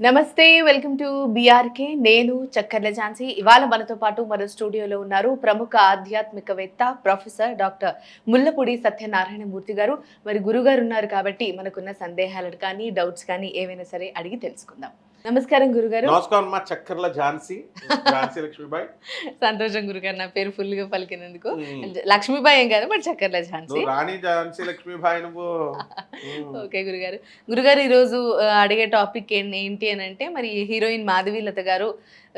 నమస్తే welcome to BRK నేను చక్కర్ల ఝాన్సీ. ఇవాళ మనతో పాటు మన స్టూడియోలో ఉన్నారు ప్రముఖ ఆధ్యాత్మికవేత్త ప్రొఫెసర్ డాక్టర్ ముల్లపూడి సత్యనారాయణ మూర్తి గారు. మరి గురుగారు ఉన్నారు కాబట్టి మనకున్న సందేహాలను కానీ డౌట్స్ కానీ ఏవైనా సరే అడిగి తెలుసుకుందాం. నమస్కారం గురుగారు. నమస్కారం మా చక్కర్ల ఝాన్సీ ఝాన్సీ లక్ష్మీబాయి. సంతోషం గురుగారు నా పేరు ఫుల్గా పలికినందుకు. లక్ష్మీబాయి ఏం కాదు బట్ చక్కర్ల ఝాన్సీ. రాణి ఝాన్సీ లక్ష్మీబాయి నువ్వు. ఓకే గురుగారు. గురుగారు ఈరోజు అడిగే టాపిక్ ఏంటి అని అంటే మరి హీరోయిన్ మాధవీలత గారు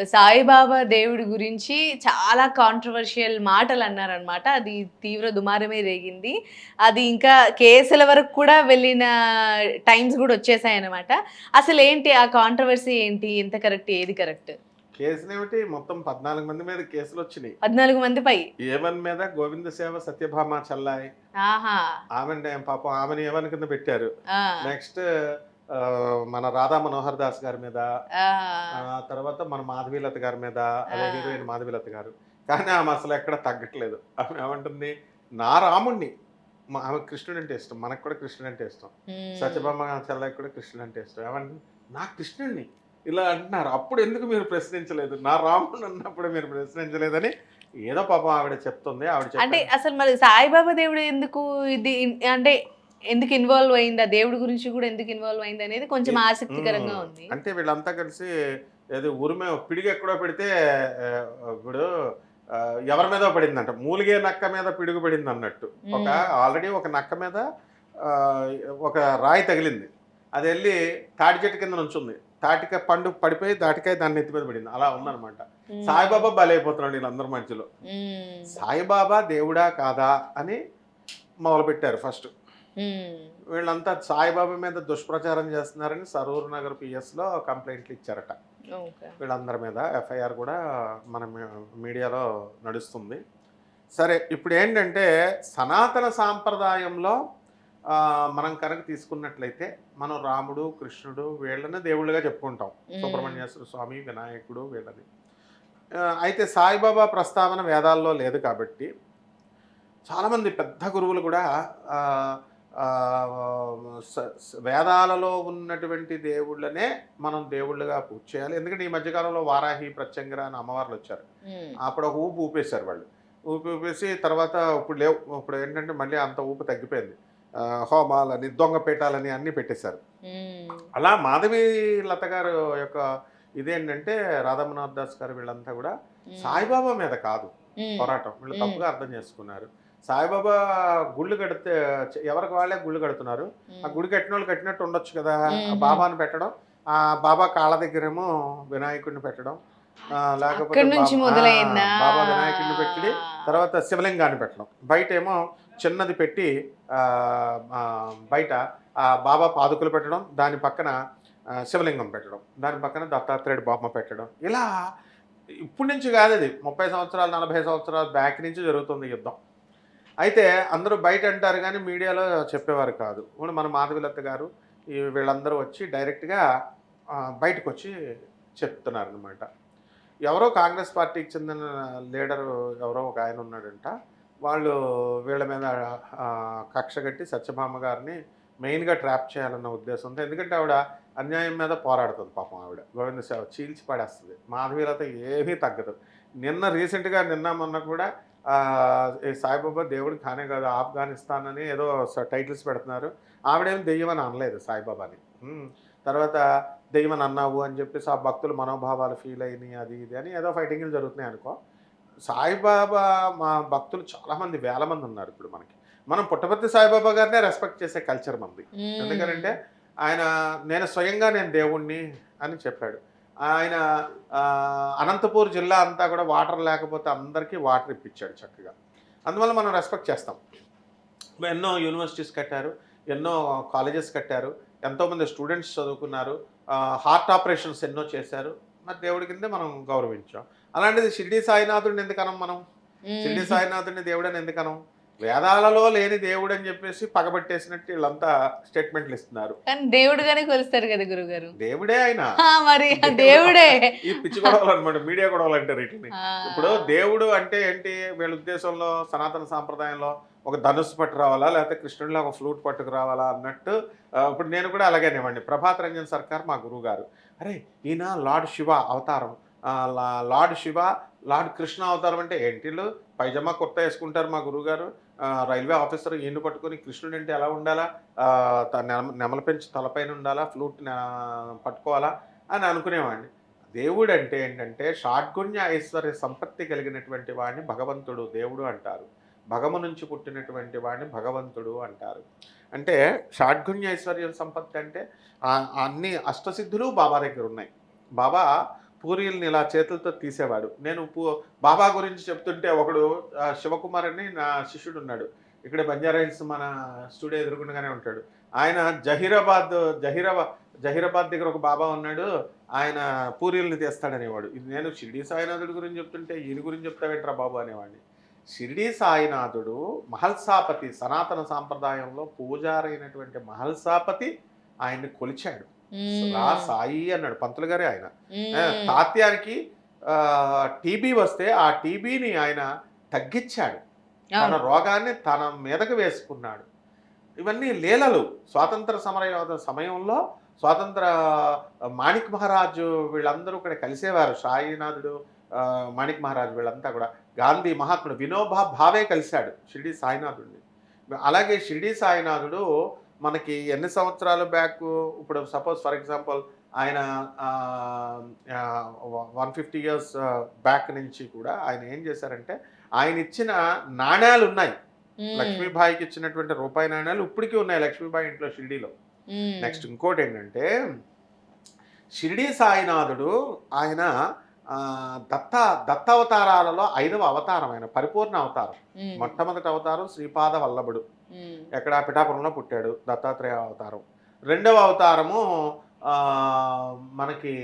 సాయిబాబా దేవుడి గురించి చాలా కాంట్రవర్షియల్ మాటలు అన్నారనమాట అది తీవ్ర దుమారమే రేగింది. అది ఇంకా కేసుల వరకు కూడా వెళ్ళిన టైమ్స్ కూడా వచ్చేసాయన్నమాట. అసలు ఏంటి ఆ కాంట్రవర్సీ ఏంటి? ఎంత కరెక్ట్ ఏది కరెక్ట్ కేసులు ఏమిటి? మొత్తం పద్నాలుగు మంది మీద కేసులు వచ్చినాయి. పద్నాలుగు మంది పై. ఏవన్ మీద గోవింద సేవ సత్యభామ చల్లాయి. ఆహా. ఆమె పాపం ఆమెను ఏవన్ కింద పెట్టారు. నెక్స్ట్ మన రాధా మనోహర్ దాస్ గారి మీద తర్వాత మన మాధవీలత గారి మీద అదే. హీరోయిన్ మాధవీలత గారు. కానీ ఆమె అసలు ఎక్కడ తగ్గట్లేదు. ఆమె ఏమంటుంది? నా రాముణ్ణి. ఆమె కృష్ణుడు అంటే ఇష్టం. మనకు కూడా కృష్ణుడు అంటే ఇష్టం. సత్యభామ చెల్లకి కూడా కృష్ణుడు అంటే ఇష్టం. ఏమంటే నా కృష్ణుడిని ఇలా అంటున్నారు. అప్పుడు ఎందుకు మీరు ప్రశ్నించలేదు? నా రాముడు అన్నప్పుడు మీరు ప్రశ్నించలేదని ఏదో పాపం ఆవిడ చెప్తుంది. ఆవిడ అంటే. అసలు మరి సాయిబాబా దేవుడు ఎందుకు ఇది? అంటే ఎందుకు ఇన్వాల్వ్ అయింది? దేవుడి గురించి కూడా ఎందుకు ఇన్వాల్వ్ అయింది అనేది కొంచెం ఆసక్తికరంగా ఉంది. అంటే వీళ్ళంతా కలిసి ఏదో ఉరిమే పిడిగి ఎక్కడో పెడితే ఇప్పుడు ఎవరి మీద పడిందంట. మూలిగే నక్క మీద పిడుగు పడింది అన్నట్టు. ఒక ఆల్రెడీ ఒక నక్క మీద ఒక రాయి తగిలింది. అది వెళ్ళి తాటి చెట్టు కింద నుంచుంది తాటికాయ పండు పడిపోయి తాటికాయ దాన్ని ఎత్తి మీద పడింది. అలా ఉందన్నమాట. ఉమ్, సాయిబాబా బలైపోతున్నాడు వీళ్ళందరి మధ్యలో. సాయిబాబా దేవుడా కాదా అని మొదలుపెట్టారు ఫస్ట్. వీళ్ళంతా సాయిబాబా మీద దుష్ప్రచారం చేస్తున్నారని సరూర్ నగర్ పిఎస్లో కంప్లైంట్లు ఇచ్చారట. వీళ్ళందరి మీద ఎఫ్ఐఆర్ కూడా మన మీడియాలో నడుస్తుంది. సరే ఇప్పుడు ఏంటంటే సనాతన సాంప్రదాయంలో మనం కనుక తీసుకున్నట్లయితే మనం రాముడు కృష్ణుడు వీళ్ళని దేవుళ్ళుగా చెప్పుకుంటాం. సుబ్రహ్మణ్యేశ్వర స్వామి వినాయకుడు వీళ్ళని. అయితే సాయిబాబా ప్రస్తావన వేదాల్లో లేదు కాబట్టి చాలామంది పెద్ద గురువులు కూడా వేదాలలో ఉన్నటువంటి దేవుళ్ళనే మనం దేవుళ్ళుగా పూజ చేయాలి. ఎందుకంటే ఈ మధ్యకాలంలో వారాహి ప్రత్యంగర అని అమ్మవార్లు వచ్చారు. అప్పుడు ఒక ఊపు ఊపేశారు వాళ్ళు. ఊపి ఊపేసి తర్వాత ఇప్పుడు లేవు. ఇప్పుడు ఏంటంటే మళ్ళీ అంత ఊపు తగ్గిపోయింది. హోమాలని దొంగపేటాలని అన్నీ పెట్టేశారు. అలా మాధవి లత గారు యొక్క ఇదేంటంటే రాధామనాథ్ దాస్ గారు వీళ్ళంతా కూడా సాయిబాబా మీద కాదు పోరాటం. వీళ్ళు. తప్పుగా అర్థం చేసుకున్నారు. సాయిబాబా గుళ్ళు కడితే ఎవరికి వాళ్ళే గుళ్ళు కడుతున్నారు? ఆ గుడి కట్టిన వాళ్ళు కట్టినట్టు ఉండొచ్చు కదా. బాబాను పెట్టడం ఆ బాబా కాళ్ళ దగ్గరేమో వినాయకుడిని పెట్టడం లేకపోతే బాబా- వినాయకుడిని పెట్టి తర్వాత శివలింగాన్ని పెట్టడం. బయట ఏమో చిన్నది పెట్టి బయట ఆ బాబా పాదుకులు పెట్టడం దాని పక్కన శివలింగం పెట్టడం దాని పక్కన దత్తాత్రేయుడు బొమ్మ పెట్టడం. ఇలా ఇప్పటి నుంచి కాదు అది ముప్పై సంవత్సరాలు నలభై సంవత్సరాల బ్యాక్ నుంచి జరుగుతుంది యుద్ధం. అయితే అందరూ బయట అంటారు కానీ మీడియాలో చెప్పేవారు కాదు. ఇప్పుడు మన మాధవిలత గారు ఈ వీళ్ళందరూ వచ్చి డైరెక్ట్గా బయటకు వచ్చి చెప్తున్నారు అనమాట ఎవరో కాంగ్రెస్ పార్టీకి చెందిన లీడర్ ఎవరో ఒక ఆయన ఉన్నాడంట. వాళ్ళు వీళ్ళ మీద కక్ష కట్టి సత్యభామ గారిని మెయిన్గా ట్రాప్ చేయాలన్న ఉద్దేశంతో ఎందుకంటే ఆవిడ అన్యాయం మీద పోరాడుతుంది పాపం ఆవిడ. గోవింద సేవ చీల్చి పడేస్తుంది. మాధవీలత ఏమీ తగ్గదు. నిన్న రీసెంట్గా నిన్న మొన్న కూడా సాయిబాబా దేవుడు కానే కాదు ఆఫ్ఘనిస్తాన్ అని ఏదో టైటిల్స్ పెడుతున్నారు. ఆవిడేం దెయ్యం అని అనలేదు సాయిబాబాని. తర్వాత దెయ్యం అని అన్నావు అని చెప్పేసి ఆ భక్తులు మనోభావాలు ఫీల్ అయినాయి అది ఇది అని ఏదో ఫైటింగ్లు జరుగుతున్నాయి అనుకో. సాయిబాబా మా భక్తులు చాలామంది వేల మంది ఉన్నారు ఇప్పుడు మనకి. మనం పుట్టపర్తి సాయిబాబా గారినే రెస్పెక్ట్ చేసే కల్చర్ మంది ఎందుకంటే ఆయన నేను స్వయంగా నేను దేవుణ్ణి అని చెప్పాడు. ఆయన అనంతపూర్ జిల్లా అంతా కూడా వాటర్ లేకపోతే అందరికీ వాటర్ ఇప్పించాడు చక్కగా. అందువల్ల మనం రెస్పెక్ట్ చేస్తాం. ఎన్నో యూనివర్సిటీస్ కట్టారు ఎన్నో కాలేజెస్ కట్టారు ఎంతోమంది స్టూడెంట్స్ చదువుకున్నారు హార్ట్ ఆపరేషన్స్ ఎన్నో చేశారు. మరి దేవుడి కిందే మనం గౌరవించాం. అలాంటిది షిరిడి సాయినాథుడిని ఎందుకనం మనం? షిరిడి సాయినాథుడిని దేవుడని ఎందుకనం? వేదాలలో లేని దేవుడు అని చెప్పేసి పగబట్టేసినట్టు వీళ్ళంతా స్టేట్మెంట్లు ఇస్తున్నారు. కానీ దేవుడుగానే కొలుస్తారు కదా గురుగారు దేవుడే ఆయన. మరి దేవుడే. ఈ పిచ్చి గొడవలు అనమాట మీడియా గొడవలు అంటారు వీటిని ఇప్పుడు దేవుడు అంటే ఏంటి? వీళ్ళ ఉద్దేశంలో సనాతన సాంప్రదాయంలో ఒక ధనుస్సు పట్టు రావాలా? లేకపోతే కృష్ణుడిలో ఒక ఫ్లూట్ పట్టుకు రావాలా అన్నట్టు ఇప్పుడు నేను కూడా అలాగేనేవ్వండి ప్రభాత్ రంజన్ సర్కార్ మా గురువు గారు అరే ఈయన లార్డ్ శివ అవతారం. లార్డ్ శివ లార్డ్ కృష్ణ అవతారం అంటే ఏంటి వీళ్ళు? పైజమా కుర్తా వేసుకుంటారు మా గురువుగారు. రైల్వే ఆఫీసర్ ఈయన పట్టుకొని కృష్ణుడు అంటే ఎలా ఉండాలా? త- నెమ- నెమల పెంచి తలపైన ఉండాలా? ఫ్లూట్ పట్టుకోవాలా? అని అనుకునేవాడిని. దేవుడు అంటే ఏంటంటే షాడ్గుణ్య ఐశ్వర్య సంపత్తి కలిగినటువంటి వాడిని భగవంతుడు దేవుడు అంటారు. భగము నుంచి పుట్టినటువంటి వాడిని భగవంతుడు అంటారు. అంటే షాడ్గుణ్య ఐశ్వర్య సంపత్తి అంటే అన్ని అష్టసిద్ధులు బాబా దగ్గర ఉన్నాయి. బాబా పూరీల్ని ఇలా చేతులతో తీసేవాడు. నేను పూ బాబా గురించి చెప్తుంటే ఒకడు శివకుమార్ అని నా శిష్యుడు ఉన్నాడు ఇక్కడ బంజారా హిల్స్ మన స్టూడియో ఎదుర్కొండగానే ఉంటాడు. ఆయన జహీరాబాద్ జహీరాబాద్ జహీరాబాద్ దగ్గర ఒక బాబా ఉన్నాడు. ఆయన పూరీల్ని తీస్తాడనేవాడు. ఇది నేను షిరిడీ సాయినాథుడి గురించి చెప్తుంటే ఈయన గురించి చెప్తావేంట్రా బాబు అనేవాడిని. షిరిడీ సాయినాథుడు మహల్సాపతి సనాతన సాంప్రదాయంలో పూజారైనటువంటి మహల్సాపతి ఆయన్ని కొలిచాడు. రా సాయి అన్నాడు పంతులు గారే ఆయన. ఆ, తాత్యానికి టీబీ వస్తే ఆ టీబీని ఆయన తగ్గించాడు. తన రోగాన్ని తన మీదకు వేసుకున్నాడు. ఇవన్నీ లీలలు. స్వాతంత్ర సమర సమయంలో స్వాతంత్ర మాణిక్ మహారాజు వీళ్ళందరూ ఇక్కడ కలిసేవారు. సాయినాథుడు మాణిక్ మహారాజు వీళ్ళంతా కూడా. గాంధీ మహాత్ముడు వినోబా భావే కలిశాడు షిరిడి సాయినాథుడిని. అలాగే షిరిడి సాయినాథుడు మనకి ఎన్ని సంవత్సరాలు బ్యాక్ ఇప్పుడు సపోజ్ ఫర్ ఎగ్జాంపుల్ ఆయన వన్ ఫిఫ్టీ ఇయర్స్ బ్యాక్ నుంచి కూడా ఆయన ఏం చేశారంటే ఆయన ఇచ్చిన నాణ్యాలు ఉన్నాయి. లక్ష్మీబాయికి ఇచ్చినటువంటి రూపాయి నాణ్యాలు ఇప్పటికీ ఉన్నాయి లక్ష్మీబాయి ఇంట్లో షిరిడీలో. నెక్స్ట్ ఇంకోటి ఏంటంటే షిరిడి సాయినాథుడు ఆయన దత్త దత్తావతారాలలో ఐదవ అవతారం ఆయన పరిపూర్ణ అవతారం. మొట్టమొదటి అవతారం శ్రీపాద వల్లభుడు. ఎక్కడ? పిఠాపురంలో పుట్టాడు దత్తాత్రేయ అవతారం. రెండవ అవతారము మనకి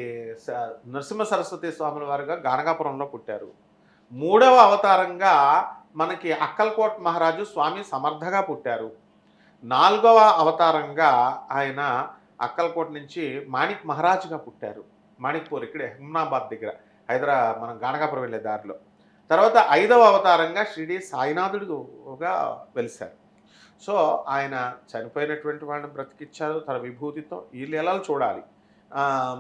నరసింహ సరస్వతి స్వాముల వారుగా గానగాపురంలో పుట్టారు. మూడవ అవతారంగా మనకి అక్కల్కోట్ మహారాజు స్వామి సమర్థగా పుట్టారు. నాలుగవ అవతారంగా ఆయన అక్కల్కోట్ నుంచి మాణిక్ మహారాజుగా పుట్టారు. మాణిక్పూర్ ఇక్కడే హుమ్నాబాద్ దగ్గర. హైదరా మనం గానగాపురం వెళ్ళే దారిలో. తర్వాత ఐదవ అవతారంగా షిరిడి సాయినాథుడుగా వెలిశారు సో ఆయన చనిపోయినటువంటి వాళ్ళని బ్రతికిచ్చారు. తన విభూతితో ఈ లీలలు చూడాలి?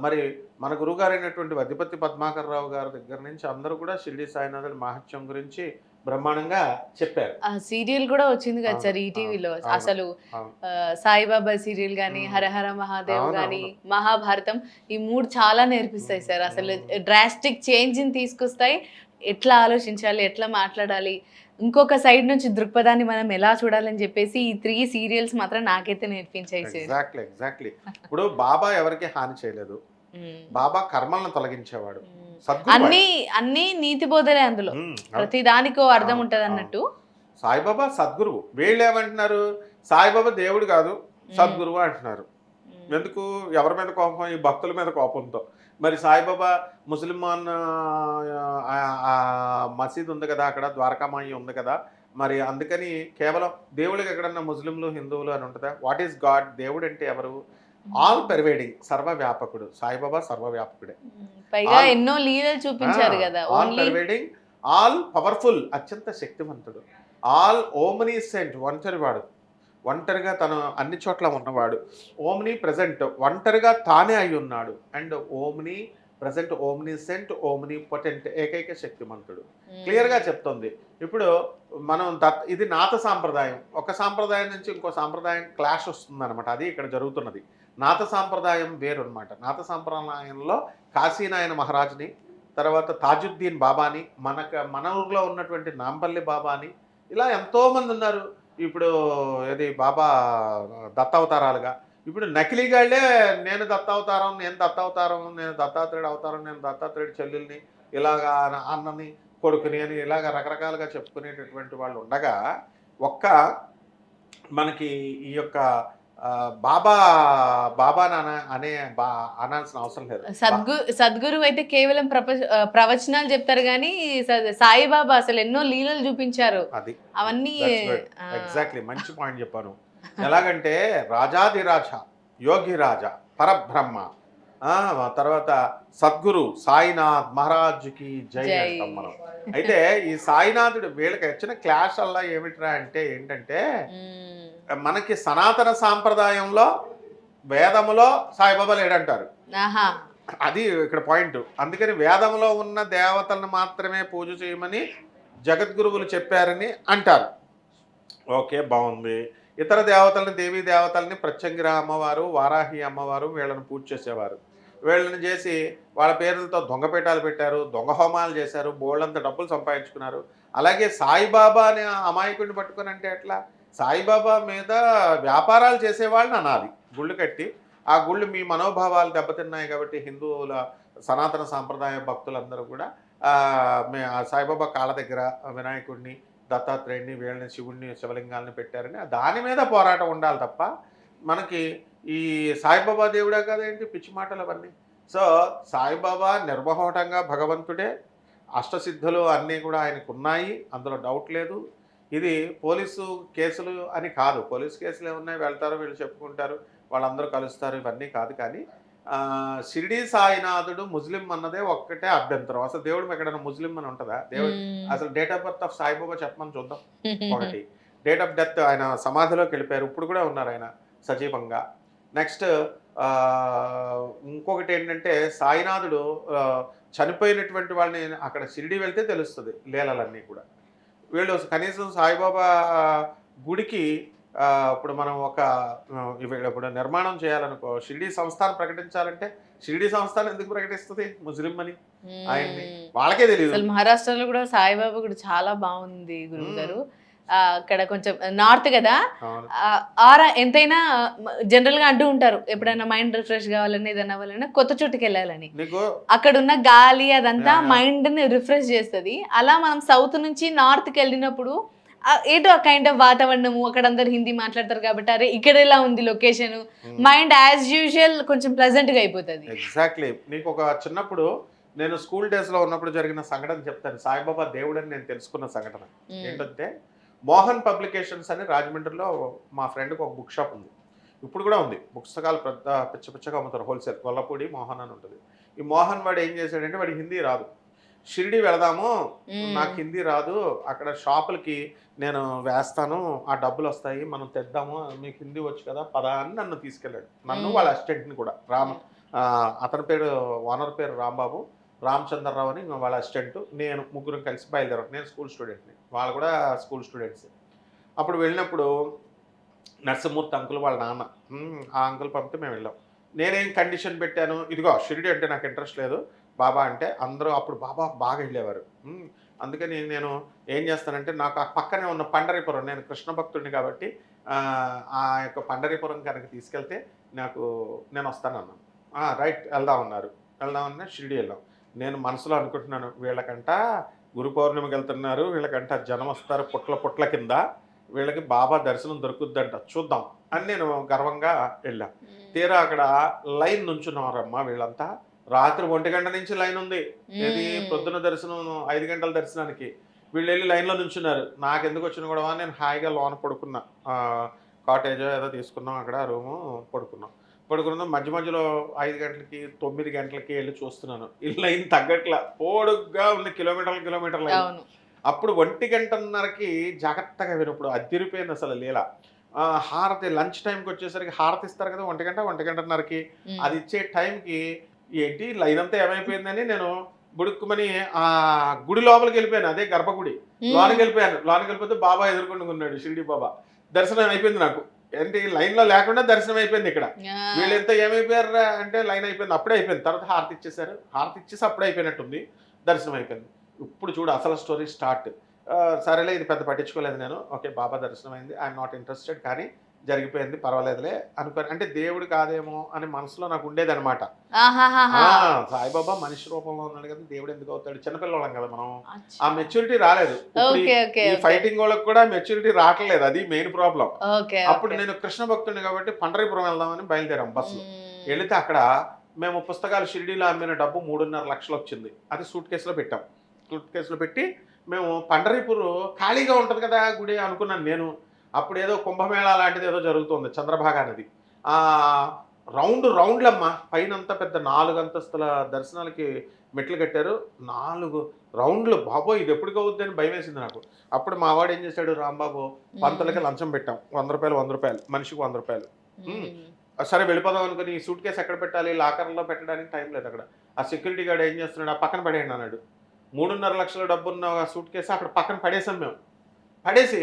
మరి మన గురుగారైనటువంటి వద్దిపత్తి పద్మాకర్ రావు గారి దగ్గర నుంచి అందరూ కూడా షిరిడి సాయినాథుడి మహత్యం గురించి బ్రహ్మాండంగా చెప్పారు ఆ సీరియల్ కూడా వచ్చింది కదా సార్ ఈటీవీలో అసలు సాయిబాబా సీరియల్ గానీ. హరహర మహాదేవ్ గానీ. మహాభారతం ఈ మూడు చాలా నేర్పిస్తాయి సార్ అసలు. డ్రాస్టిక్ చేంజ్ని తీసుకొస్తాయి ఎట్లా ఆలోచించాలి ఎట్లా మాట్లాడాలి ఇంకొక సైడ్ నుంచి దృక్పథాన్ని మనం ఎలా చూడాలని చెప్పేసి ఈ త్రీ సీరియల్స్ మాత్రం నాకైతే నేర్పించాయి సార్ ఎగ్జాక్ట్లీ ఎగ్జాక్ట్లీ ఇప్పుడు బాబా ఎవరికి హాని చేయలేదు. బాబా కర్మలను తొలగించేవాడు. అన్ని అన్ని నీతి బోధలే అందులో. ప్రతి దానికో అర్థం ఉంటది. అన్నట్టు సాయిబాబా సద్గురువు. వీళ్ళు ఏమంటున్నారు సాయిబాబా దేవుడు కాదు సద్గురువు అంటున్నారు. ఎందుకు? ఎవరి మీద కోపం? ఈ భక్తుల మీద కోపంతో. మరి సాయిబాబా ముస్లిమాన్ మసీద్ ఉంది కదా అక్కడ ద్వారకామాయి ఉంది కదా మరి అందుకని కేవలం దేవుడికి ఎక్కడన్నా ముస్లింలు హిందువులు అని ఉంటుందా? What is God? దేవుడు అంటే ఎవరు? ఆల్ పెర్వేడింగ్ సర్వవ్యాపకుడు సాయిబాబా సర్వవ్యాపకుడే. పైగా ఎన్నో లీలలు చూపించారు కదా. ఆల్ పెర్వేడింగ్ ఆల్ పవర్ఫుల్ అత్యంత శక్తివంతుడు. ఆల్ ఓమ్నీ సెంట్ ఒంటరివాడు. ఒంటరిగా తను అన్ని చోట్ల ఉన్నవాడు. ఓమ్ని ప్రజెంట్ ఒంటరిగా తానే అయి ఉన్నాడు. And omnipresent omniscient omnipotent ఏకైక శక్తిమంతుడు. క్లియర్గా చెప్తుంది. ఇప్పుడు మనం దత్ ఇది నాత సాంప్రదాయం. ఒక సాంప్రదాయం నుంచి ఇంకో సాంప్రదాయం క్లాష్ వస్తుంది అనమాట అది ఇక్కడ జరుగుతున్నది. నాత సాంప్రదాయం వేరు అనమాట నాత సాంప్రదాయంలో కాశీనాయన మహారాజుని తర్వాత తాజుద్దీన్ బాబాని మనక మన ఊర్లో ఉన్నటువంటి నాంపల్లి బాబాని ఇలా ఎంతోమంది ఉన్నారు. ఇప్పుడు ఇది బాబా దత్తావతారాలుగా. ఇప్పుడు నకిలీగాళ్ళే నేను దత్తావతారం నేను దత్తావతారం నేను దత్తాత్రేయుడు అవతారం నేను దత్తాత్రేయుడు చెల్లెల్ని ఇలాగా అన్నని కొడుకుని అని ఇలాగ రకరకాలుగా చెప్పుకునేటటువంటి వాళ్ళు ఉండగా ఒక్క మనకి ఈ యొక్క బాబా బాబా నాన్న అనే బా అనాల్సిన అవసరం లేదు. సద్గు సద్గురు అయితే కేవలం ప్రవచనాలు చెప్తారు కానీ సాయిబాబా అసలు ఎన్నో లీలలు చూపించారు. అది. అవన్నీ ఎగ్జాక్ట్లీ మంచి పాయింట్ చెప్పాను ఎలాగంటే రాజాదిరాజ యోగిరాజ పరబ్రహ్మ ఆ, తర్వాత సద్గురు సాయినాథ్ మహారాజుకి జై. అంటాం మనం. అయితే ఈ సాయినాథుడు వీళ్ళకి వచ్చిన క్లాష్ అల్లా ఏమిట్రా అంటే ఏంటంటే. మనకి సనాతన సాంప్రదాయంలో వేదములో సాయిబాబా లేడంటారు. అది ఇక్కడ పాయింట్. అందుకని వేదంలో ఉన్న దేవతలను మాత్రమే పూజ చేయమని జగద్గురువులు చెప్పారని అంటారు. ఓకే బాగుంది. ఇతర దేవతలను దేవీ దేవతల్ని ప్రత్యంగిర అమ్మవారు వారాహి అమ్మవారు వీళ్ళని పూజ చేసేవారు. వీళ్ళని చేసి వాళ్ళ పేర్లతో దొంగపేటాలు పెట్టారు దొంగ హోమాలు చేశారు బోళ్ళంత డబ్బులు సంపాదించుకున్నారు. అలాగే సాయిబాబా అనే అమాయకుడిని పట్టుకొని అంటే ఎట్లా? సాయిబాబా మీద వ్యాపారాలు చేసేవాళ్ళని అనాలి. గుళ్ళు కట్టి ఆ గుళ్ళు మీ మనోభావాలు దెబ్బతిన్నాయి కాబట్టి హిందువుల సనాతన సాంప్రదాయ భక్తులందరూ కూడా మే ఆ సాయిబాబా కాళ్ళ దగ్గర వినాయకుడిని దత్తాత్రేయుడిని వీళ్ళని శివుడిని శివలింగాలని పెట్టారని దాని మీద పోరాటం ఉండాలి తప్ప మనకి ఈ సాయిబాబా దేవుడే కదేంటి? పిచ్చి మాటలు అవన్నీ. సో సాయిబాబా నిర్మహోటంగా భగవంతుడే అష్టసిద్ధులు అన్నీ కూడా ఆయనకు ఉన్నాయి అందులో డౌట్ లేదు. ఇది పోలీసు కేసులు అని కాదు. పోలీసు కేసులు ఏమున్నాయి? వెళ్తారు వీళ్ళు చెప్పుకుంటారు. వాళ్ళందరూ కలుస్తారు. ఇవన్నీ కాదు కానీ షిరిడి సాయినాథుడు ముస్లిం అన్నదే ఒక్కటే అభ్యంతరం. అసలు దేవుడు ఎక్కడైనా ముస్లిం అని ఉంటుందా? దేవుడు అసలు date of birth of Saibaba చెప్పమని చూద్దాం. ఒకటి. డేట్ ఆఫ్ డెత్ ఆయన సమాధిలోకి వెళ్ళిపోయారు. ఇప్పుడు కూడా ఉన్నారు ఆయన సజీవంగా. నెక్స్ట్ ఇంకొకటి ఏంటంటే సాయినాథుడు చనిపోయినటువంటి వాళ్ళని అక్కడ షిరిడి వెళ్తే తెలుస్తుంది. లీలలన్నీ కూడా. వీళ్ళు కనీసం సాయిబాబా గుడికి ఆ, ఇప్పుడు మనం ఒక ఇప్పుడు నిర్మాణం చేయాలనుకో షిరిడి సంస్థానం ప్రకటించాలంటే షిరిడి సంస్థానం ఎందుకు ప్రకటిస్తుంది? ముస్లిం అని ఆయన్ని. వాళ్ళకే తెలియదు మహారాష్ట్రలో కూడా సాయిబాబా కూడా చాలా బాగుంది గురువు గారు. అక్కడ కొంచెం నార్త్ కదా? ఆరా ఎంతైనా జనరల్గా అంటూ ఉంటారు. ఎప్పుడైనా మైండ్ రిఫ్రెష్ కావాలని ఏదైనా అవ్వాలన్నా కొత్త చోటుకి వెళ్ళాలని అక్కడ ఉన్న గాలి అదంతా. మైండ్ని రిఫ్రెష్ చేస్తుంది. అలా మనం సౌత్ నుంచి నార్త్కి వెళ్ళినప్పుడు ఆ, ఏదో కైండ్ ఆఫ్ వాతావరణము అక్కడ అందరు హిందీ మాట్లాడతారు కాబట్టి అరే ఇక్కడ ఎలా ఉంది లొకేషన్? మైండ్ యాజ్ యూజువల్ కొంచెం ప్లెజెంట్గా అయిపోతుంది. ఎగ్జాక్ట్లీ. నీకు ఒక చిన్నప్పుడు నేను స్కూల్ డేస్లో ఉన్నప్పుడు జరిగిన సంఘటన చెప్తాను. సాయిబాబా దేవుడని నేను తెలుసుకున్న సంఘటన. ఏంటంటే మోహన్ పబ్లికేషన్స్ అని రాజమండ్రిలో మా ఫ్రెండ్కి ఒక బుక్ షాప్ ఉంది. ఇప్పుడు కూడా ఉంది. పుస్తకాలు పెద్ద పిచ్చ పిచ్చగా అమ్ముతారు హోల్సేల్. గొల్లపూడి మోహన్ అని ఉంటుంది. ఈ మోహన్ వాడు ఏం చేశాడంటే వాడికి హిందీ రాదు. షిరిడి వెళదాము. నాకు హిందీ రాదు. అక్కడ షాపులకి నేను వేస్తాను. ఆ డబ్బులు వస్తాయి. మనం తెద్దాము. మీకు హిందీ వచ్చు కదా పదా అని నన్ను తీసుకెళ్ళాడు. నన్ను. వాళ్ళ అసిస్టెంట్ని కూడా. రామ్ అతని పేరు ఓనర్ పేరు రాంబాబు. రామచంద్రరావు అని వాళ్ళ అసిస్టెంట్ నేను ముగ్గురం కలిసి బయలుదేరాం. నేను స్కూల్ స్టూడెంట్ని. వాళ్ళు కూడా స్కూల్ స్టూడెంట్స్. అప్పుడు వెళ్ళినప్పుడు నరసింహమూర్తి అంకుల్ వాళ్ళ నాన్న ఆ అంకుల్ పంపితే మేము వెళ్ళాం. నేనేం కండిషన్ పెట్టాను? ఇదిగో షిరిడి అంటే నాకు ఇంట్రెస్ట్ లేదు. బాబా అంటే అందరూ అప్పుడు బాబా బాగా వెళ్ళేవారు. అందుకని నేను ఏం చేస్తానంటే నాకు ఆ పక్కనే ఉన్న పండరీపురం నేను కృష్ణ భక్తుడిని కాబట్టి ఆ, యొక్క పండరీపురం కనుక తీసుకెళ్తే నాకు నేను వస్తానన్నాను. రైట్ వెళ్దామన్నారు వెళ్దామన్నా షిరిడి వెళ్ళాం. నేను మనసులో అనుకుంటున్నాను వీళ్ళకంట గురు పౌర్ణమికి వెళ్తున్నారు వీళ్ళకంట జనం వస్తారు పుట్ల పుట్ల కింద వీళ్ళకి బాబా దర్శనం దొరుకుద్దంట చూద్దాం అని నేను గర్వంగా వెళ్ళా. తీరా అక్కడ లైన్ నుంచున్నారమ్మా వీళ్ళంతా. రాత్రి ఒంటి గంట నుంచి లైన్ ఉంది. ఏది పొద్దున దర్శనం ఐదు గంటల దర్శనానికి. వీళ్ళు వెళ్ళి లైన్లో నుంచున్నారు. నాకు ఎందుకు వచ్చిన గొడవ? నేను హాయిగా లోన పడుకున్నా. కాటేజ్ ఏదో తీసుకున్నాం అక్కడ రూము పడుకున్నాం. పడుకున్నాం మధ్య మధ్యలో ఐదు గంటలకి తొమ్మిది గంటలకి వెళ్ళి చూస్తున్నాను. ఈ లైన్ తగ్గట్ల పోడుగ్గా ఉంది కిలోమీటర్ల కిలోమీటర్ల అప్పుడు ఒంటి గంటన్నరకి జాగ్రత్తగా వినప్పుడు అదిరిపోయింది అసలు లీల. హారతి లంచ్ టైంకి వచ్చేసరికి హారతి ఇస్తారు కదా ఒంటి గంట ఒంటి గంటన్నరకి. అది ఇచ్చే టైంకి ఏంటి లైన్ అంతా ఏమైపోయిందని నేను బుడుక్కుమని ఆ గుడి లోపలికి వెళ్ళిపోయాను. అదే గర్భగుడి. లోనికి వెళ్ళిపోయాను. లోనికి వెళ్ళిపోతే బాబా ఎదుర్కొని ఉన్నాడు షిరిడి బాబా. దర్శనం అయిపోయింది నాకు. ఏంటి లైన్లో లేకుండా దర్శనం అయిపోయింది ఇక్కడ. ఆ. వీళ్ళెంత ఏమైపోయారా అంటే లైన్ అయిపోయింది అప్పుడే అయిపోయింది. తర్వాత హారతి ఇచ్చేసారు హారతి ఇచ్చేసి అప్పుడే అయిపోయినట్టుంది దర్శనం అయిపోయింది. ఇప్పుడు చూడు అసలు స్టోరీ స్టార్ట్ సరేలే ఇది పెద్ద పట్టించుకోలేదు నేను. ఓకే బాబా దర్శనం అయింది. ఐఎమ్ నాట్ ఇంట్రెస్టెడ్ కానీ జరిగిపోయింది పర్వాలేదులే అనుకోని అంటే దేవుడు కాదేమో అని మనసులో నాకు ఉండేది అనమాట. సాయిబాబా మనిషి రూపంలో ఉన్నాడు కదా దేవుడు ఎందుకు అవుతాడు చిన్నపిల్లవాళ్ళం కదా మనం ఆ. మెచ్యూరిటీ రాలేదు ఈ-. ఫైటింగ్ వాళ్ళకి కూడా మెచ్యూరిటీ రావట్లేదు అది మెయిన్ ప్రాబ్లం అప్పుడు. నేను కృష్ణ భక్తుడిని కాబట్టి పండరీపురం వెళ్దామని బయలుదేరాం బస్సులో మ్మ్. వెళితే అక్కడ మేము పుస్తకాలు షిరిడీలో అమ్మిన డబ్బు మూడున్నర లక్షలు వచ్చింది అది సూట్ కేసులో పెట్టాం సూట్ కేసులో పెట్టి మేము పండరీపూర్ ఖాళీగా ఉంటుంది కదా గుడి అనుకున్నాను నేను అప్పుడు ఏదో కుంభమేళా లాంటిది ఏదో జరుగుతుంది చంద్రభాగా నది ఆ రౌండ్ రౌండ్లమ్మ. పైన అంతా పెద్ద నాలుగు అంతస్తుల దర్శనాలకి మెట్లు కట్టారు. నాలుగు రౌండ్లు. బాబోయ్ ఇది ఎప్పుడు అవుద్ది అని భయం వేసింది నాకు. అప్పుడు మా వాడు ఏం చేశాడు రాంబాబు పంతులకి లంచం పెట్టాం. వంద రూపాయలు వంద రూపాయలు. మనిషికి వంద రూపాయలు. సరే వెళ్ళిపోదాం అనుకుని ఈ సూట్ కేసు ఎక్కడ పెట్టాలి? లాకర్లో పెట్టడానికి టైం లేదు అక్కడ. ఆ సెక్యూరిటీ గార్డ్ ఏం చేస్తున్నాడు? ఆ పక్కన పడేయండి అన్నాడు. మూడున్నర లక్షల డబ్బు ఉన్న సూట్ కేసు అక్కడ పక్కన పడేసాం మేము. పడేసి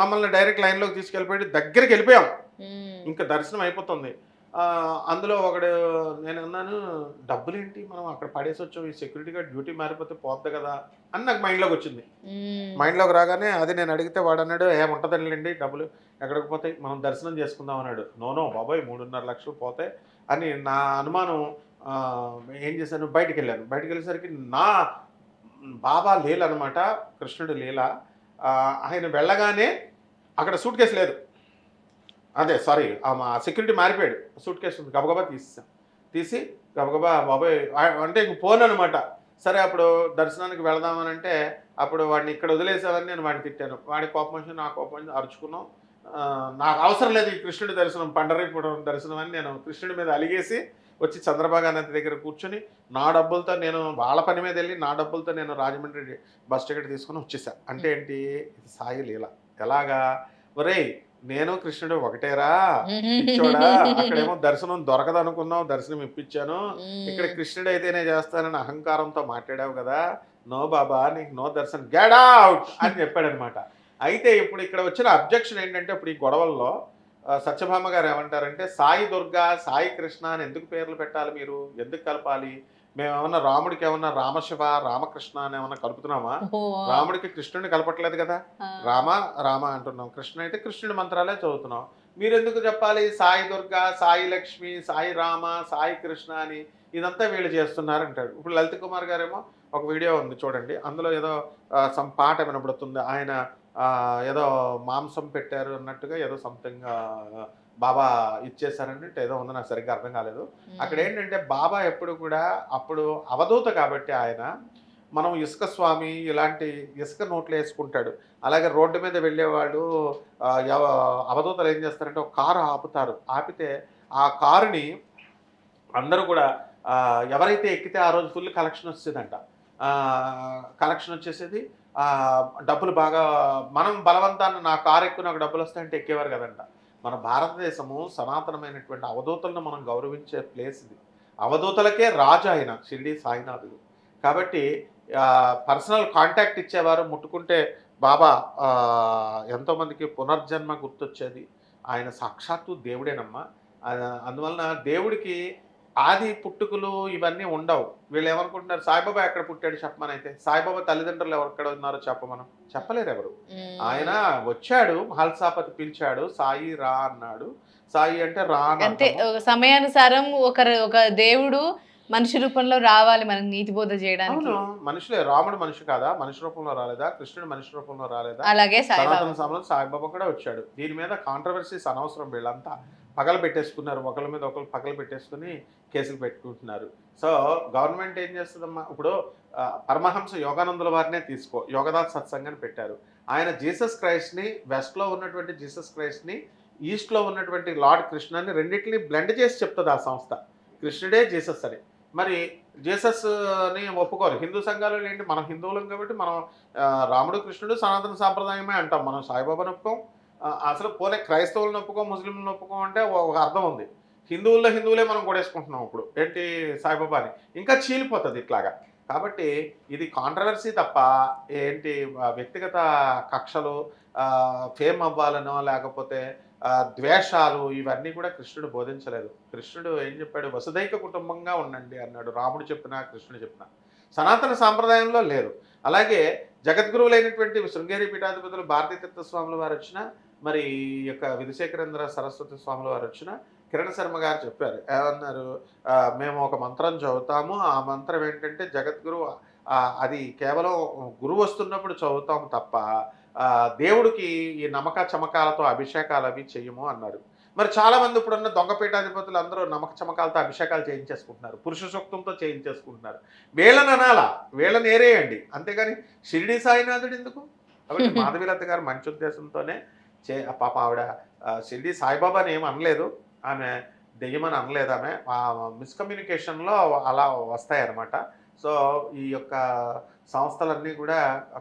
మమ్మల్ని డైరెక్ట్ లైన్లోకి తీసుకెళ్ళిపోయి దగ్గరికి వెళ్ళిపోయాం. ఇంకా దర్శనం అయిపోతుంది. అందులో ఒకడు నేను అన్నాను డబ్బులు ఏంటి మనం అక్కడ పడేసి వచ్చాం. ఈ సెక్యూరిటీ గార్డ్ డ్యూటీ మారిపోతే పోద్ది కదా అని నాకు మైండ్లోకి వచ్చింది. మైండ్లోకి రాగానే అది నేను అడిగితే వాడు అన్నాడు ఏముంటుందండి డబ్బులు ఎక్కడికి పోతాయి? మనం దర్శనం చేసుకుందాం అన్నాడు. నోనో బాబాయ్ మూడున్నర లక్షలు పోతాయి అని నా అనుమానం ఏం చేశాను? బయటికి వెళ్ళాను. బయటికి వెళ్ళేసరికి నా బాబా లీల అనమాట కృష్ణుడు లీల ఆయన వెళ్ళగానే అక్కడ సూట్ కేసు లేదు. అదే సారీ మా సెక్యూరిటీ మారిపోయాడు. సూట్ కేసు గబగబా తీసేసాం తీసి గబగబా బాబాయ్ అంటే ఇంక పోను అనమాట సరే అప్పుడు దర్శనానికి వెళదామని అంటే అప్పుడు వాడిని ఇక్కడ వదిలేసావని నేను వాడిని తిట్టాను. వాడి కోపం వచ్చి నా కోపం వచ్చి అరుచుకున్నాం. నాకు అవసరం లేదు ఈ కృష్ణుడి దర్శనం పండరీపురం దర్శనం అని నేను కృష్ణుడి మీద అలిగేసి వచ్చి చంద్రబాబు నాయుడు దగ్గర కూర్చొని నా డబ్బులతో నేను వాళ్ళ పని మీద వెళ్ళి నా డబ్బులతో నేను రాజమండ్రి బస్ టికెట్ తీసుకుని వచ్చేసా. అంటే ఏంటి? ఇది సాయి లీల. ఎలాగా? ఒరేయ్ నేను కృష్ణుడు ఒకటేరా? ఇచ్చోడా అక్కడేమో దర్శనం దొరకదు అనుకున్నావు దర్శనం ఇప్పించాను. ఇక్కడ కృష్ణుడు అయితేనే చేస్తానని అహంకారంతో మాట్లాడావు కదా? నో బాబా నీకు నో దర్శనం. గెట్ అవుట్ అని చెప్పాడు అనమాట అయితే ఇప్పుడు ఇక్కడ వచ్చిన అబ్జెక్షన్ ఏంటంటే ఇప్పుడు ఈ గొడవల్లో సత్యభామ గారు ఏమంటారంటే సాయి దుర్గా సాయి కృష్ణ అని ఎందుకు పేర్లు పెట్టాలి మీరు? ఎందుకు కలపాలి? మేము ఏమన్నా రాముడికి ఏమన్నా రామశివ రామకృష్ణ అని ఏమన్నా కలుపుతున్నామా? రాముడికి కృష్ణుడిని కలపట్లేదు కదా. రామ రామ అంటున్నాం. కృష్ణ అయితే కృష్ణుడి మంత్రాలే చదువుతున్నాం. మీరు ఎందుకు చెప్పాలి? సాయి దుర్గా సాయి లక్ష్మి సాయి రామ సాయి కృష్ణ అని ఇదంతా వీళ్ళు చేస్తున్నారు అంటాడు ఇప్పుడు లలిత్ కుమార్ గారేమో ఒక వీడియో ఉంది చూడండి. అందులో ఏదో సమ్ పాట వినబడుతుంది. ఆయన ఏదో మాంసం పెట్టారు అన్నట్టుగా ఏదో సంథింగ్ బాబా ఇచ్చేసారన్నట్టు ఏదో ఉంది నాకు సరిగ్గా అర్థం కాలేదు. అక్కడ ఏంటంటే బాబా ఎప్పుడు కూడా అప్పుడు అవధూత కాబట్టి ఆయన మనం ఇసుక స్వామి ఇలాంటి ఇసుక నోట్లు వేసుకుంటాడు. అలాగే రోడ్డు మీద వెళ్ళేవాళ్ళు అవధూతలు ఏం చేస్తారంటే ఒక కారు ఆపుతారు. ఆపితే ఆ కారుని అందరూ కూడా ఎవరైతే ఎక్కితే ఆ రోజు ఫుల్ కలెక్షన్ వచ్చేదంట. కలెక్షన్ వచ్చేసేది డబ్బులు బాగా మనం బలవంతాన్ని నా కారు ఎక్కువ నాకు డబ్బులు వస్తాయంటే ఎక్కేవారు కదంట. మన భారతదేశము సనాతనమైనటువంటి అవధూతలను మనం గౌరవించే ప్లేస్ ఇది. అవధూతలకే రాజు ఆయన షిరిడి సాయినాథుడు. కాబట్టి పర్సనల్ కాంటాక్ట్ ఇచ్చేవారు ముట్టుకుంటే బాబా ఎంతోమందికి పునర్జన్మ గుర్తొచ్చేది. ఆయన సాక్షాత్తు దేవుడేనమ్మా. అందువలన దేవుడికి ఆది పుట్టుకలు ఇవన్నీ ఉండవు. వీళ్ళు ఏమనుకుంటున్నారు? సాయిబాబా ఎక్కడ పుట్టాడు చెప్పమని అయితే సాయిబాబా తల్లిదండ్రులు ఎక్కడ ఉన్నారో చెప్పమనం చెప్పలేరు ఎవరు. ఆయన వచ్చాడు మహల్సాపతి పిలిచాడు సాయి రా అన్నాడు. సాయి అంటే రా. ఒక సమయానుసారం ఒక ఒక దేవుడు మనిషి రూపంలో రావాలి మనకు నీతి బోధ చేయడానికి. మనుషులే రాముడు మనిషి కాదా? మనిషి రూపంలో రాలేదా? కృష్ణుడు మనిషి రూపంలో రాలేదా? అలాగే సాయిబాబా. సనాతన సమయంలో సాయిబాబా కూడా వచ్చాడు. దీని మీద కాంట్రవర్సీస్ అనవసరం వీళ్ళంతా. పగలు పెట్టేసుకున్నారు. ఒకళ్ళ మీద ఒకరు పగలు పెట్టేసుకుని కేసులు పెట్టుకుంటున్నారు. సో గవర్నమెంట్ ఏం చేస్తుందమ్మా? ఇప్పుడు పరమహంస యోగానందుల వారినే తీసుకో. యోగదాస్ సత్సంగాన్ని పెట్టారు. ఆయన జీసస్ క్రైస్ట్ని వెస్ట్లో ఉన్నటువంటి జీసస్ క్రైస్ట్ని ఈస్ట్లో ఉన్నటువంటి లార్డ్ కృష్ణని రెండింటిని బ్లెండ్ చేసి చెప్తుంది ఆ సంస్థ. కృష్ణుడే జీసస్ అని. మరి జీసస్ని ఒప్పుకోరు. హిందూ సంఘాలు ఏంటి? మనం హిందువులం కాబట్టి మనం రాముడు కృష్ణుడు సనాతన సాంప్రదాయమే అంటాం. మనం సాయిబాబాను ఒప్పుకోం. అసలు పోలే క్రైస్తవులను ఒప్పుకో ముస్లింలను ఒప్పుకో అంటే ఒక అర్థం ఉంది. హిందువుల్లో హిందువులే మనం కొడేసుకుంటున్నాం ఇప్పుడు. ఏంటి సాయిబాబాని ఇంకా చీలిపోతుంది ఇట్లాగా. కాబట్టి ఇది కాంట్రవర్సీ తప్ప ఏంటి వ్యక్తిగత కక్షలు ఫేమ్ అవ్వాలనో లేకపోతే ద్వేషాలు ఇవన్నీ కూడా కృష్ణుడు బోధించలేదు. కృష్ణుడు ఏం చెప్పాడు? వసుదైక కుటుంబంగా ఉండండి అన్నాడు. రాముడు చెప్పినా కృష్ణుడు చెప్పినా. సనాతన సాంప్రదాయంలో లేదు. అలాగే జగద్గురువులైనటువంటి శృంగేరి పీఠాధిపతులు భారతీ తీర్థ స్వాముల వారు వచ్చిన మరి ఈ యొక్క విధుశేఖరేంద్ర సరస్వతి స్వాముల వారు వచ్చిన కిరణ్ శర్మ గారు చెప్పారు. ఏమన్నారు? మేము ఒక మంత్రం చదువుతాము. ఆ మంత్రం ఏంటంటే జగద్గురు అది కేవలం గురువు వస్తున్నప్పుడు చదువుతాము తప్ప దేవుడికి ఈ నమ్మక చమకాలతో అభిషేకాలు అవి చెయ్యము అన్నారు. మరి చాలా మంది ఇప్పుడున్న దొంగ పీఠాధిపతులు అందరూ నమ్మక చమకాలతో అభిషేకాలు చేయించేసుకుంటున్నారు. పురుష సూక్తంతో చేయించేసుకుంటున్నారు. వీళ్ళని అనాలా వీళ్ళని ఏరేయండి. అంతేగాని షిరిడి సాయినాథుడు ఎందుకు? కాబట్టి మాధవీలత గారు మంచి ఉద్దేశంతోనే చే పాప ఆవిడ షిర్డీ సాయిబాబా సాయిబాబాని ఏం అనలేదు. ఆమె దెయ్యమని అనలేదు ఆమె. మిస్కమ్యూనికేషన్లో అలా వస్తాయన్నమాట. సో ఈ యొక్క సంస్థలన్నీ కూడా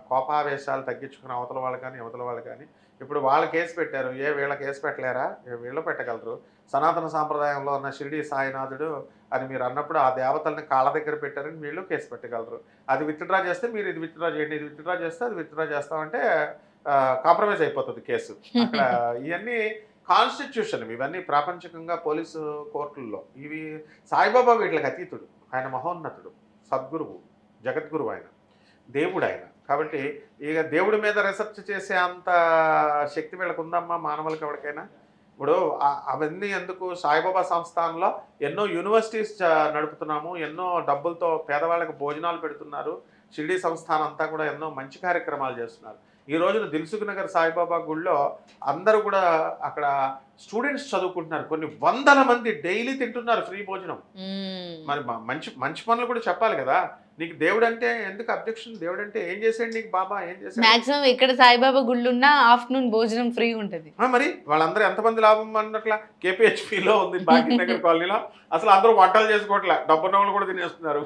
కోపావేశాలు తగ్గించుకుని అవతల వాళ్ళు కానీ అవతల వాళ్ళు కానీ ఇప్పుడు వాళ్ళు కేసు పెట్టారు. ఏ వీళ్ళ కేసు పెట్టలేరా? ఏ వీళ్ళు పెట్టగలరు? సనాతన సాంప్రదాయంలో ఉన్న షిరిడి సాయినాథుడు అని మీరు అన్నప్పుడు ఆ దేవతల్ని కాళ్ళ దగ్గర పెట్టారని వీళ్ళు కేసు పెట్టగలరు. అది విత్డ్రా చేస్తే మీరు ఇది విత్డ్రా చేయండి ఇది విత్డ్రా చేస్తే అది విత్డ్రా చేస్తామంటే కాంప్రమైజ్ అయిపోతుంది కేసు. అక్కడ ఇవన్నీ కాన్స్టిట్యూషన్ ఇవన్నీ ప్రాపంచికంగా పోలీసు కోర్టుల్లో. ఇవి సాయిబాబా వీళ్ళకి అతీతుడు. ఆయన మహోన్నతుడు సద్గురువు జగద్గురువు ఆయన దేవుడు ఆయన కాబట్టి ఇక దేవుడి మీద రీసెర్చ్ చేసే అంత శక్తి వీళ్ళకి ఉందమ్మా మానవులకి ఎవరికైనా? ఇప్పుడు అవన్నీ ఎందుకు సాయిబాబా సంస్థానంలో ఎన్నో యూనివర్సిటీస్ నడుపుతున్నాము ఎన్నో డబ్బులతో పేదవాళ్ళకి భోజనాలు పెడుతున్నారు. షిరిడి సంస్థానం అంతా కూడా ఎన్నో మంచి కార్యక్రమాలు చేస్తున్నారు. ఈ రోజున దిల్సుఖ్ నగర్ సాయిబాబా గుళ్ళో అందరూ కూడా అక్కడ స్టూడెంట్స్ చదువుకుంటున్నారు. కొన్ని వందల మంది డైలీ తింటున్నారు ఫ్రీ భోజనం. మరి మంచి మంచి పనులు కూడా చెప్పాలి కదా. నీకు దేవుడు అంటే ఎందుకు అబ్జెక్షన్? దేవుడు అంటే ఏం చేసాడు నీకు బాబా? ఏం చేశాడు? మాక్సిమం ఎక్కడ సాయిబాబా గుళ్ళు ఉన్నా ఆఫ్టర్నూన్ భోజనం ఫ్రీ ఉంటది. మరి వాళ్ళందరూ ఎంతమంది లాభం అన్నట్ల? కేపీహెచ్పిలో ఉంది భాగ్యనగర్ కాలనీలో. అసలు అందరూ వంటలు చేసుకోవట్లే. డబ్బున్న వాళ్ళు కూడా తినేస్తున్నారు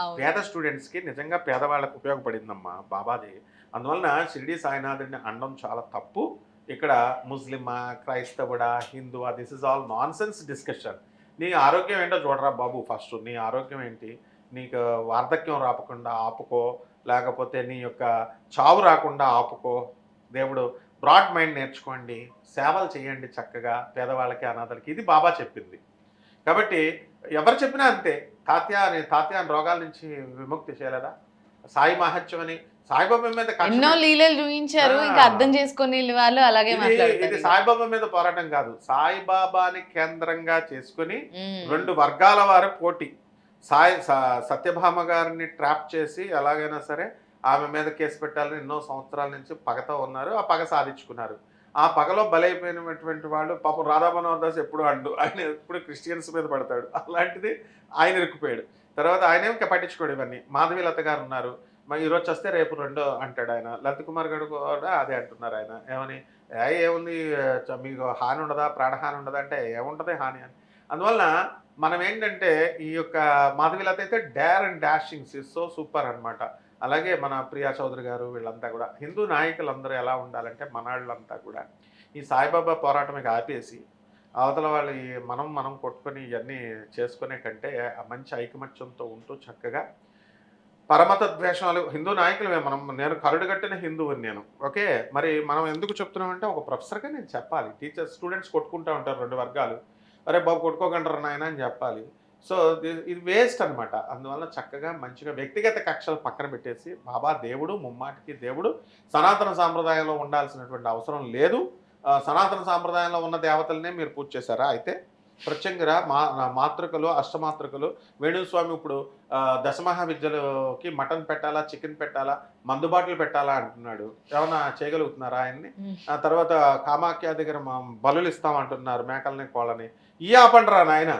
అవును. పేద స్టూడెంట్స్కి నిజంగా పేదవాళ్ళకు ఉపయోగపడిందమ్మా బాబాది. అందువలన షిరిడి సాయినాథుడిని అనడం చాలా తప్పు. ఇక్కడ ముస్లిమా క్రైస్తవుడా హిందువా this is all nonsense discussion నీ ఆరోగ్యం ఏంటో చూడరా బాబు ఫస్ట్ నీ ఆరోగ్యం ఏంటి? నీకు వార్ధక్యం రాకుండా ఆపుకో లేకపోతే నీ యొక్క చావు రాకుండా ఆపుకో. దేవుడు బ్రాడ్ మైండ్ నేర్చుకోండి సేవలు చేయండి చక్కగా పేదవాళ్ళకి అనాథలకి. ఇది బాబా చెప్పింది. కాబట్టి ఎవరు చెప్పినా అంతే. తాత్య అని తాత్య అని రోగాల నుంచి విముక్తి చేయలేదా? సాయి మహత్యం అని సాయిబాబా మీద ఎన్నో లీలలు చూపించారు. ఇంకా అర్థం చేసుకునే వాళ్ళు అలాగే ఇది- సాయిబాబా మీద పోరాటం కాదు. సాయిబాబాని కేంద్రంగా చేసుకుని. రెండు వర్గాల వారి పోటీ. సాయి సత్యభామ గారిని ట్రాప్ చేసి ఎలాగైనా సరే ఆమె మీద కేసు పెట్టాలని ఎన్నో సంవత్సరాల నుంచి పగతో ఉన్నారు. ఆ పగ సాధించుకున్నారు. ఆ పగలో బలైపోయినటువంటి వాళ్ళు పాపం రాధా మనోహర్ దాస్ ఎప్పుడు అడ్డు ఆయన ఎప్పుడు క్రిస్టియన్స్ మీద పడతాడు. అలాంటిది ఆయన ఇరుక్కుపోయాడు. తర్వాత ఆయనేమి ఏం పట్టించుకోడు ఇవన్నీ. మాధవి లత గారు ఉన్నారు. మరి ఈరోజు వస్తే రేపు రెండో అంటాడు ఆయన. లలిత్ కుమార్ గారు కూడా అదే అంటున్నారు ఆయన. ఏమని? "ఏ, ఏముంది? చ- మీకు హాని ఉండదా? ప్రాణహాని ఉండదా? అంటే ఏముంటుంది హాని అని. అందువల్ల మనం ఏంటంటే ఈ యొక్క మాధవిలత అయితే dare and dashings is so super అన్నమాట. అలాగే మన ప్రియా చౌదరి గారు వీళ్ళంతా కూడా. హిందూ నాయకులందరూ ఎలా ఉండాలంటే మనాళ్ళంతా కూడా ఈ సాయిబాబా పోరాటం ఆపేసి అవతల వాళ్ళు మనం మనం కొట్టుకొని ఇవన్నీ చేసుకునే కంటే ఆ మంచి ఐకమత్యంతో ఉంటూ చక్కగా పరమత ద్వేషాలు హిందూ నాయకులమే మనం నేను కరుడు కట్టిన హిందువుని నేను ఓకే? మరి మనం ఎందుకు చెప్తున్నామంటే ఒక ప్రొఫెసర్గా నేను చెప్పాలి. టీచర్స్ స్టూడెంట్స్ కొట్టుకుంటూ ఉంటారు రెండు వర్గాలు. అరే బాబు కొట్టుకోకంటారు నాయన అని చెప్పాలి. సో ఇది వేస్ట్ అనమాట అందువల్ల చక్కగా మంచిగా వ్యక్తిగత కక్షలు పక్కన పెట్టేసి బాబా దేవుడు ముమ్మాటికి దేవుడు సనాతన సాంప్రదాయంలో ఉండాల్సినటువంటి అవసరం లేదు. సనాతన సాంప్రదాయంలో ఉన్న దేవతలనే మీరు పూజ చేశారా? అయితే ప్రత్యంగా మా మాతృకలు అష్టమాతృకలు వేణుస్వామి ఇప్పుడు దశమహా విద్యలకి మటన్ పెట్టాలా చికెన్ పెట్టాలా మందు బాటిల్ పెట్టాలా అంటున్నాడు. ఏమన్నా చేయగలుగుతున్నారా ఆయన్ని. ఆ తర్వాత కామాఖ్య దగ్గర మా బలులు ఇస్తామంటున్నారు మేకల్ని కోళ్ళని. ఈ ఆపండిరా నాయన.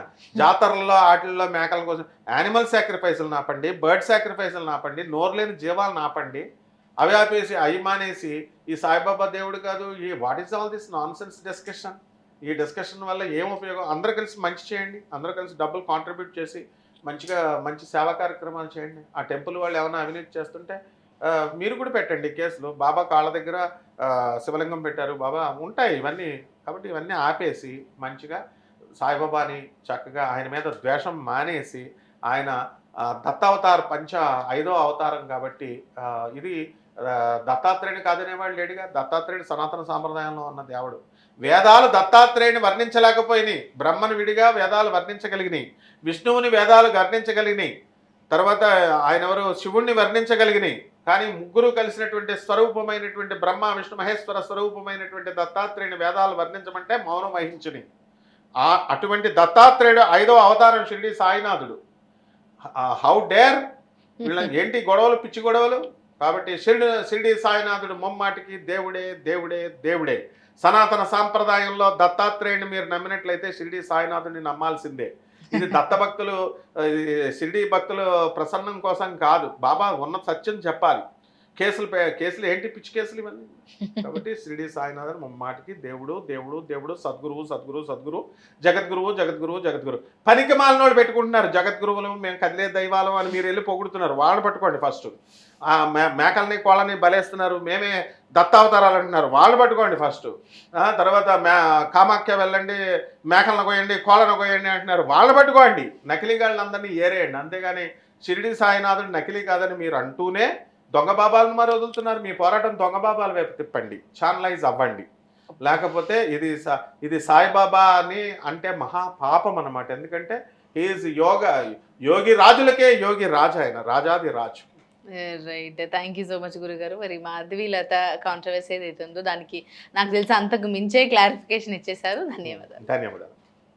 జాతరల్లో ఆటల్లో మేకల కోసం యానిమల్ సాక్రిఫైసులు నాపండి బర్డ్ సాక్రిఫైసులు నాపండి నోరులేని జీవాలను ఆపండి అవి ఆపేసి అవి మానేసి ఈ సాయిబాబా దేవుడు కాదు ఈ what is all this nonsense discussion ఈ డిస్కషన్ వల్ల ఏం ఉపయోగం? అందరూ కలిసి మంచి చేయండి. అందరూ కలిసి డబ్బులు కాంట్రిబ్యూట్ చేసి మంచిగా మంచి సేవా కార్యక్రమాలు చేయండి. ఆ టెంపుల్ వాళ్ళు ఏమైనా అవినీతి చేస్తుంటే మీరు కూడా పెట్టండి కేసులు. బాబా కాళ్ళ దగ్గర శివలింగం పెట్టారు. బాబా ఉంటాయి ఇవన్నీ. కాబట్టి ఇవన్నీ ఆపేసి మంచిగా సాయిబాబాని చక్కగా ఆయన మీద ద్వేషం మానేసి ఆయన ఆ, దత్తావతార పంచ ఐదో అవతారం కాబట్టి ఇది దత్తాత్రేయుని కాదనేవాడు లేడుగా దత్తాత్రేయుడు సనాతన సాంప్రదాయంలో ఉన్న దేవుడు. వేదాలు దత్తాత్రేయుని వర్ణించలేకపోయినాయి. బ్రహ్మను విడిగా వేదాలు వర్ణించగలిగినాయి. విష్ణువుని వేదాలు వర్ణించగలిగినాయి. తర్వాత ఆయన ఎవరు? శివుణ్ణి వర్ణించగలిగినాయి. కానీ ముగ్గురు కలిసినటువంటి స్వరూపమైనటువంటి బ్రహ్మ విష్ణు మహేశ్వర స్వరూపమైనటువంటి దత్తాత్రేయుని వేదాలు వర్ణించమంటే మౌనం వహించుని. ఆ అటువంటి దత్తాత్రేయుడు ఐదో అవతారం షిరిడి సాయినాథుడు. How dare? వీళ్ళ ఏంటి గొడవలు? పిచ్చి గొడవలు? కాబట్టి షిర్డి షిరిడి సాయినాథుడు ముమ్మాటికి దేవుడే దేవుడే దేవుడే. సనాతన సాంప్రదాయంలో దత్తాత్రేయుని మీరు నమ్మినట్లయితే షిరిడి సాయినాథుడిని నమ్మాల్సిందే. ఇది దత్త భక్తులు భక్తులు ప్రసన్నం కోసం కాదు. బాబా ఉన్న సత్యం చెప్పాలి. కేసులు పే- కేసులు ఏంటి? పిచ్చి కేసులు ఇవన్నీ. కాబట్టి షిరిడి సాయినాథన్ మా మాటికి దేవుడు దేవుడు దేవుడు సద్గురువు సద్గురువు సద్గురు జగద్గురువు జగద్గురువు జగద్గురు. పనికి మాలనోడు పెట్టుకుంటున్నారు. జగద్గురువులు మేము కదిలే దైవాలం అని మీరు వెళ్ళి పొగుడుతున్నారు. వాళ్ళని పట్టుకోండి ఫస్ట్. ఆ మే మేకల్ని కోళ్ళని బలేస్తున్నారు. మేమే దత్తావతారాలు అంటున్నారు. వాళ్ళు పట్టుకోండి ఫస్ట్. ఆ, తర్వాత మే కామాఖ్య వెళ్ళండి మేకలను కోయండి కోళ్ళను కోయండి అంటున్నారు. వాళ్ళు పట్టుకోండి. నకిలీ గాళ్ళందరినీ ఏరేయండి. అంతేగాని షిరిడి సాయినాథుడు నకిలీ కాదని మీరు అంటూనే దొంగ బాబాలను మరి వదులుతున్నారు. మీ పోరాటం దొంగ బాబాల వైపు తిప్పండి. ఛానలైజ్ అవ్వండి. లేకపోతే ఇది ఇది సాయిబాబా అని అంటే మహా పాపం అన్నమాట. ఎందుకంటే ఈజ్ యోగ యోగి రాజులకే యోగి రాజు ఆయన రాజాది రాజు. Right. Thank you so much గురుగారు. మరి మాధవీలత కాంట్రవర్సీ ఏదైతే ఉందో దానికి నాకు తెలిసి అంతకు మించే క్లారిఫికేషన్ ఇచ్చేశారు. ధన్యవాదాలు. ధన్యవాదాలు.